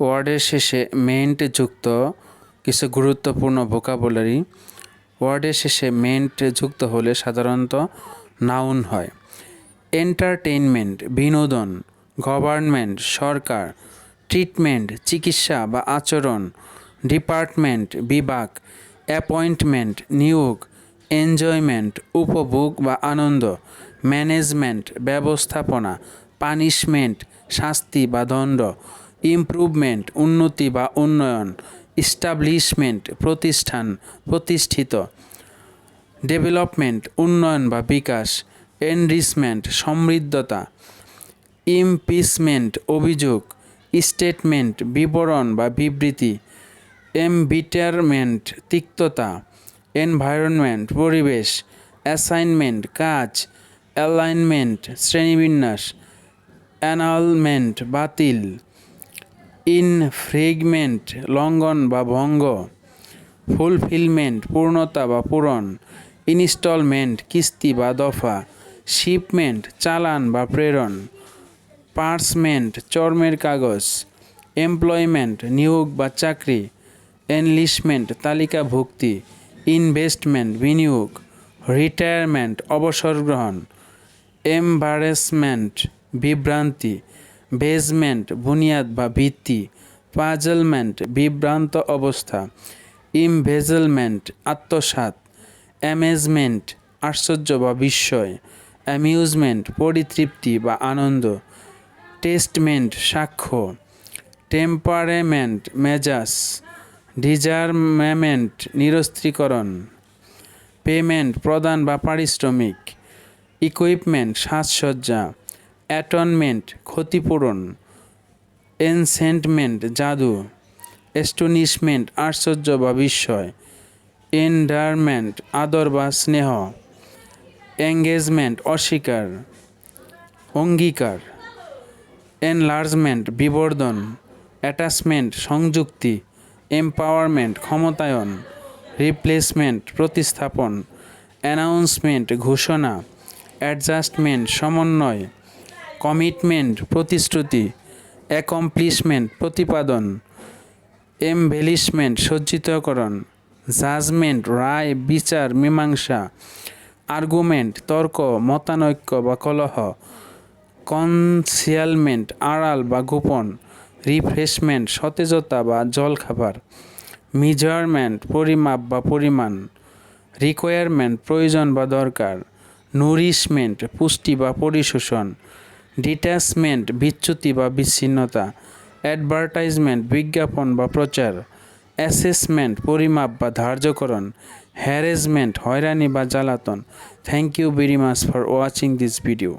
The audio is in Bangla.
ওয়ার্ডের শেষে মেন্ট যুক্ত কিছু গুরুত্বপূর্ণ ভোকাবুলারি ওয়ার্ডের শেষে মেন্ট যুক্ত হলে সাধারণত নাউন হয়। এন্টারটেইনমেন্ট বিনোদন গভর্নমেন্ট সরকার ট্রিটমেন্ট চিকিৎসা বা আচরণ ডিপার্টমেন্ট বিভাগ অ্যাপয়েন্টমেন্ট নিয়োগ এনজয়মেন্ট উপভোগ বা আনন্দ ম্যানেজমেন্ট ব্যবস্থাপনা পানিশমেন্ট শাস্তি বা দণ্ড। ইমপ্রুভমেন্ট, উন্নতি বা উন্নয়ন ইস্টাবলিশমেন্ট প্রতিষ্ঠান, প্রতিষ্ঠিত, ডেভেলপমেন্ট, উন্নয়ন বা বিকাশ, এনরিচমেন্ট, সমৃদ্ধতা, ইমপিচমেন্ট, অভিযোগ, স্টেটমেন্ট, বিবরণ বা বিবৃতি, এমবিটারমেন্ট, তিক্ততা, এনভায়রনমেন্ট, পরিবেশ, অ্যাসাইনমেন্ট, কাজ, অ্যালাইনমেন্ট, শ্রেণীবিন্যাস, অ্যানালমেন্ট, বাতিল ইনফ্রেগমেন্ট লঙ্ঘন বা ভঙ্গ, ফুলফিলমেন্ট, পূর্ণতা বা পূরণ, ইনস্টলমেন্ট, কিস্তি বা দফা, শিপমেন্ট, চালান বা প্রেরণ, পার্সমেন্ট, চর্মের কাগজ, এমপ্লয়মেন্ট, নিয়োগ বা চাকরি, এনলিশমেন্ট তালিকাভুক্তি ইনভেস্টমেন্ট, বিনিয়োগ, রিটায়ারমেন্ট, অবসর গ্রহণ, এম্বারেসমেন্ট, বিভ্রান্তি বেজমেন্ট বুনিয়াদ বা ভিত্তি, পাজলমেন্ট, বিভ্রান্ত অবস্থা ইমভেজলমেন্ট আত্মসাত অ্যামেজমেন্ট আশ্চর্য বা বিস্ময় অ্যামিউজমেন্ট পরিতৃপ্তি বা আনন্দ টেস্টমেন্ট সাক্ষ্য টেম্পারেমেন্ট মেজাজ ডিজারমেন্ট নিরস্ত্রীকরণ পেমেন্ট প্রদান বা পারিশ্রমিক ইকুইপমেন্ট সাজসজ্জা অ্যাটনমেন্ট, ক্ষতিপূরণ, এনসেন্টমেন্ট, জাদু, এস্টনিশমেন্ট, আশ্চর্য বা বিস্ময়, এন্ডারমেন্ট, আদর বা স্নেহ, এঙ্গেজমেন্ট, অস্বীকার, অঙ্গীকার, এনলার্জমেন্ট, বিবর্ধন, অ্যাটাচমেন্ট, সংযুক্তি, এম্পাওয়ারমেন্ট, ক্ষমতায়ন, রিপ্লেসমেন্ট, প্রতিস্থাপন, অ্যানাউন্সমেন্ট, ঘোষণা, অ্যাডজাস্টমেন্ট, সমন্বয় কমিটমেন্ট, প্রতিশ্রুতি, অ্যাকমপ্লিশমেন্ট, প্রতিপাদন, এমভেলিশমেন্ট, সজ্জিতকরণ, জাজমেন্ট, রায়, বিচার, মীমাংসা, আর্গুমেন্ট, তর্ক, মতানৈক্য বা কলহ, কনসিয়ালমেন্ট, আড়াল বা গোপন, রিফ্রেশমেন্ট, সতেজতা বা জলখাবার, মেজারমেন্ট, পরিমাপ বা পরিমাণ, রিকোয়ারমেন্ট, প্রয়োজন বা দরকার, নুরিশমেন্ট, পুষ্টি বা পরিশোষণ ডিট্যাচমেন্ট, বিচ্যুতি বা বিচ্ছিন্নতা, অ্যাডভার্টাইজমেন্ট, বিজ্ঞাপন বা প্রচার, অ্যাসেসমেন্ট, পরিমাপ বা ধার্যকরণ, হ্যারেসমেন্ট, হয়রানি বা জ্বালাতন। Thank you very much for watching this video